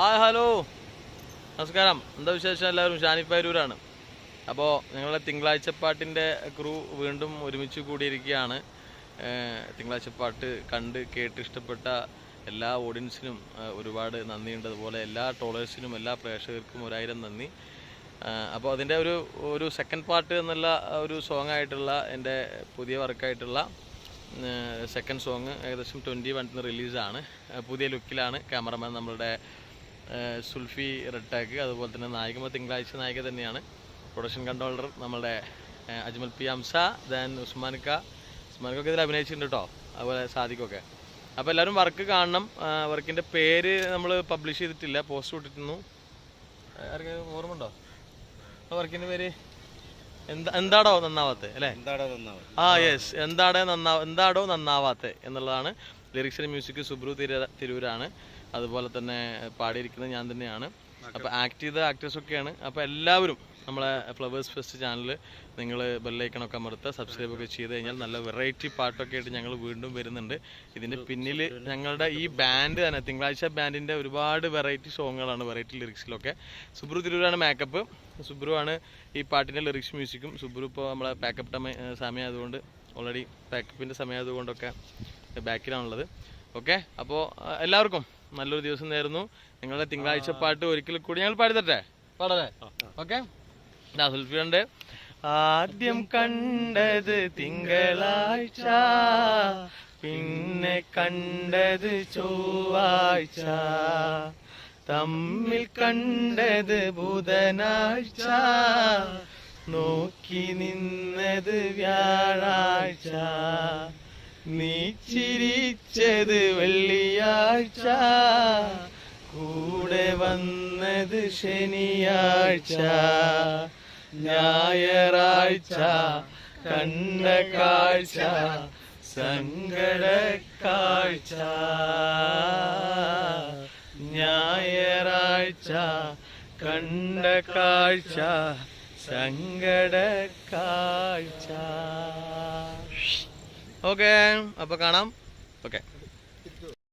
ആ ഹലോ. നമസ്കാരം. എന്താ വിശേഷം? എല്ലാവരും ഷാനിപ്പയരൂരാണ് അപ്പോൾ ഞങ്ങളുടെ തിങ്കളാഴ്ച പാട്ടിന്റെ ക്രൂ വീണ്ടും ഒരുമിച്ച് കൂടിയിരിക്കുകയാണ്. തിങ്കളാഴ്ചപ്പാട്ട് തിങ്കളാഴ്ച പാട്ട് കണ്ട് കേട്ട് ഇഷ്ടപ്പെട്ട എല്ലാ ഓഡിയൻസിനും ഒരുപാട് നന്ദിയുണ്ട്. അതുപോലെ എല്ലാ ടോളേഴ്സിനും എല്ലാ പ്രേക്ഷകർക്കും ഒരായിരം നന്ദി. അപ്പോൾ അതിന്റെ ഒരു ഒരു സെക്കൻഡ് പാർട്ട് എന്നുള്ള ഒരു സോങ് ആയിട്ടുള്ള എന്റെ പുതിയ വർക്കായിട്ടുള്ള സെക്കൻഡ് സോങ് ഏകദേശം ട്വന്റി വണ്ണിന് റിലീസാണ് പുതിയ ലുക്കിലാണ് ക്യാമറമാൻ നമ്മളുടെ സുൽഫി റെഡ്ടാക്ക് അതുപോലെ തന്നെ നായികമ തിങ്കളാഴ്ച നായിക തന്നെയാണ്. പ്രൊഡക്ഷൻ കൺട്രോളർ നമ്മുടെ അജ്മൽ പി ഹംസ ദെൻ ഉസ്മാനിക്ക ഉസ്മാനിക്കൊക്കെ ഇതിൽ അഭിനയിച്ചിട്ടുണ്ട് കേട്ടോ അതുപോലെ സാദിക്കൊക്കെ അപ്പോൾ എല്ലാവരും വർക്ക് കാണണം. വർക്കിന്റെ പേര് നമ്മൾ പബ്ലിഷ് ചെയ്തിട്ടില്ല പോസ്റ്റ് വിട്ടിരുന്നു ആർക്കും ഓർമ്മ ഉണ്ടോ വർക്കിന്റെ പേര് എന്താ എന്താടോ നന്നാവാത്ത അല്ലേ? ആ യെസ് എന്താടോ നന്നാ എന്താടോ നന്നാവാത്തെ എന്നുള്ളതാണ്. ലിറിക്സിന് മ്യൂസിക് സുബ്രു തിരു തിരൂരാണ്. അതുപോലെ തന്നെ പാടിയിരിക്കുന്നത് ഞാൻ തന്നെയാണ്. അപ്പോൾ ആക്ട് ചെയ്ത ആക്ടേഴ്സ് ഒക്കെയാണ്. അപ്പോൾ എല്ലാവരും നമ്മളെ ഫ്ലവേഴ്സ് ഫെസ്റ്റ് ചാനൽ നിങ്ങൾ ബെല്ലൈക്കണൊക്കെ അമർത്ത സബ്സ്ക്രൈബ് ഒക്കെ ചെയ്ത് കഴിഞ്ഞാൽ നല്ല വെറൈറ്റി പാട്ടൊക്കെ ആയിട്ട് ഞങ്ങൾ വീണ്ടും വരുന്നുണ്ട്. ഇതിന്റെ പിന്നിൽ ഞങ്ങളുടെ ഈ ബാൻഡ് തന്നെ തിങ്കളാഴ്ച ബാൻഡിന്റെ ഒരുപാട് വെറൈറ്റി സോങ്ങുകളാണ് വെറൈറ്റി ലിറിക്സിലൊക്കെ സുബ്രു തിരൂരാണ് മേക്കപ്പ് സുബ്രു ആണ് ഈ പാട്ടിന്റെ ലിറിക്സ് മ്യൂസിക്കും സുബ്രു ഇപ്പോൾ നമ്മളെ പാക്കപ്പ് ടൈം സമയമായതുകൊണ്ട് ഓൾറെഡി പാക്കപ്പിന്റെ സമയമായതുകൊണ്ടൊക്കെ ബാക്കിലാണുള്ളത് ഓക്കെ അപ്പോൾ എല്ലാവർക്കും നല്ലൊരു ദിവസം നേരുന്നു. നിങ്ങളുടെ തിങ്കളാഴ്ച പാട്ട് ഒരിക്കൽ കൂടി ഞങ്ങൾ പാടിത്തട്ടെ? പാടല്ലേ? ഓക്കെ. സുൽഫിയുണ്ട് ആദ്യം കണ്ടത് തിങ്കളാഴ്ച പിന്നെ കണ്ടത് ചൊവ്വാഴ്ച. തമ്മിൽ കണ്ടത് ബുധനാഴ്ച നോക്കി നിന്നത് വ്യാഴാഴ്ച. നീ ചിരിച്ചത് വെള്ളിയാഴ്ച കൂടെ വന്നത് ശനിയാഴ്ച. ഞായറാഴ്ച കണ്ട കാഴ്ച സങ്കട കാഴ്ച. ഞായറാഴ്ച കണ്ട കാഴ്ച സങ്കട കാഴ്ച. ഓക്കെ അപ്പോൾ കാണാം. ഓക്കെ